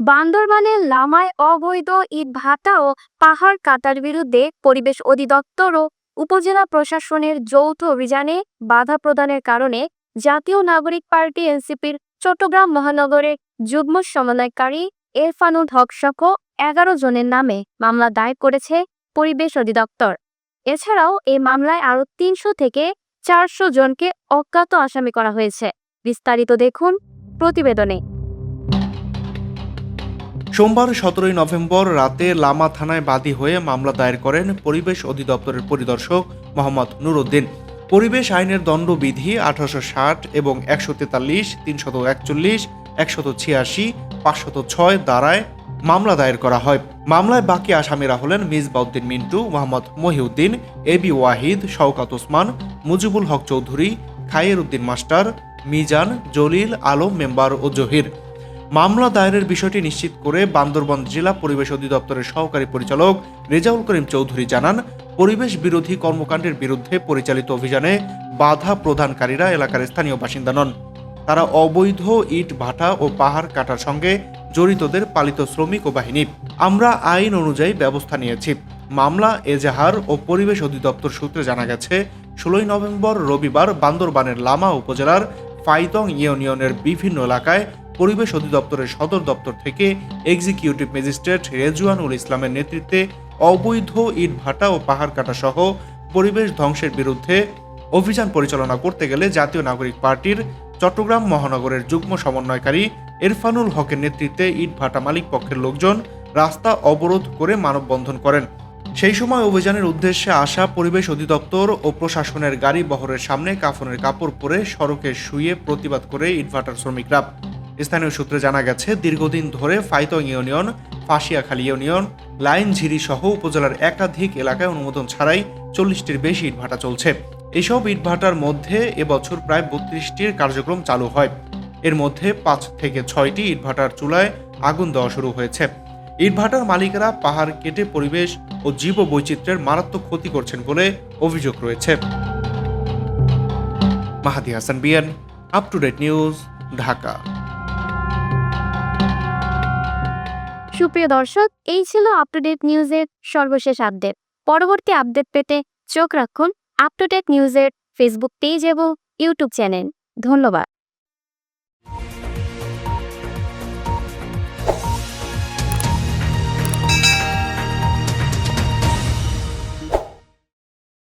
বান্দরবানের লামায় অবৈধ ইট ভাটা ও পাহাড় কাটার বিরুদ্ধে পরিবেশ অধিদপ্তর ও উপজেলা প্রশাসনের যৌথ অভিযানে বাধা প্রদানের কারণে জাতীয় নাগরিক পার্টি এনসিপির চট্টগ্রাম মহানগরের যুগ্ম সমন্বয়কারী এরফানুল হক সহ এগারো জনের নামে মামলা দায়ের করেছে পরিবেশ অধিদপ্তর। এছাড়াও এই মামলায় আরও তিনশো থেকে চারশো জনকে অজ্ঞাত আসামি করা হয়েছে। বিস্তারিত দেখুন প্রতিবেদনে। সোমবার সতেরোই নভেম্বর রাতে লামা থানায় বাদী হয়ে মামলা দায়ের করেন পরিবেশ অধিদপ্তরের পরিদর্শক মোহাম্মদ নুরুদ্দিন। পরিবেশ আইনের দণ্ডবিধি আঠারোশো ষাট এবং একশো তেতাল্লিশ, তিনশত একচল্লিশ, একশত ছিয়াশি, পাঁচশত ছয় দ্বারায় মামলা দায়ের করা হয়। মামলায় বাকি আসামিরা হলেন Misbauddin Mintu, Mohammad Mohiuddin AB Wahid, Shawkat Osman, Mujibul Haque Chowdhury Khayer Uddin master, Mizan, Jalil Alam, member ও জহির। মামলা দায়েরের বিষয়টি নিশ্চিত করে বান্দরবান জেলা পরিবেশ অধিদপ্তরের সহকারী পরিচালক রেজাউল করিম চৌধুরী জানান, পরিবেশ বিরোধী কর্মকাণ্ডের বিরুদ্ধে পরিচালিত অভিযানে বাধা প্রদানকারীরা এলাকার স্থানীয় বাসিন্দা নন। তারা অবৈধ ইট, ভাটা ও পাহাড় কাটার সঙ্গে জড়িতদের পালিত শ্রমিক ও বাহিনী। আমরা আইন অনুযায়ী ব্যবস্থা নিয়েছি। মামলা, এজাহার ও পরিবেশ অধিদপ্তর সূত্রে জানা গেছে, ষোলোই নভেম্বর রবিবার বান্দরবানের লামা উপজেলার ফাইতং ইউনিয়নের বিভিন্ন এলাকায় পরিবেশ অধিদপ্তরের সদর দপ্তর থেকে এক্সিকিউটিভ ম্যাজিস্ট্রেট রেজওয়ানুল ইসলামের নেতৃত্বে অবৈধ ইট ভাটা ও পাহাড় কাটা সহ পরিবেশ ধ্বংসের বিরুদ্ধে অভিযান পরিচালনা করতে গেলে জাতীয় নাগরিক পার্টির চট্টগ্রাম মহানগরের যুগ্ম সমন্বয়কারী ইরফানুল হকের নেতৃত্বে ইট ভাটা মালিক পক্ষের লোকজন রাস্তা অবরোধ করে মানববন্ধন করেন। সেই সময় অভিযানের উদ্দেশ্যে আসা পরিবেশ অধিদপ্তর ও প্রশাসনের গাড়ি বহরের সামনে কাফনের কাপড় পরে সড়কে শুয়ে প্রতিবাদ করে ইটভাটার শ্রমিকরা। স্থানীয় সূত্রে জানা গেছে, দীর্ঘদিন ধরে ফাইতং ইউনিয়ন, ফাঁসিয়াখালী ইউনিয়ন, লাইনঝিরি সহ উপজেলার একাধিক এলাকায় অনুমোদন ছাড়াই চল্লিশটির বেশি ইটভাটা চলছে। এসব ইটভাটার মধ্যে এবছর প্রায় বত্রিশটির কার্যক্রম চালু হয়। এর মধ্যে পাঁচ থেকে ছয়টি ইটভাটার চুলায় আগুন দেওয়া শুরু হয়েছে। ইটভাটার মালিকেরা পাহাড় কেটে পরিবেশ ও জীব বৈচিত্র্যের মারাত্মক ক্ষতি করছেন বলে অভিযোগ রয়েছে। Mahadi Hasan Biyan up to date news Dhaka. সুপ্রিয় দর্শক, এই ছিল আপ টু ডেট নিউজের সর্বশেষ আপডেট। পরবর্তী আপডেট পেতে চোখ রাখুন আপ টু ডেট নিউজের ফেসবুক পেজ এবং ইউটিউব চ্যানেল ধন্যবাদ।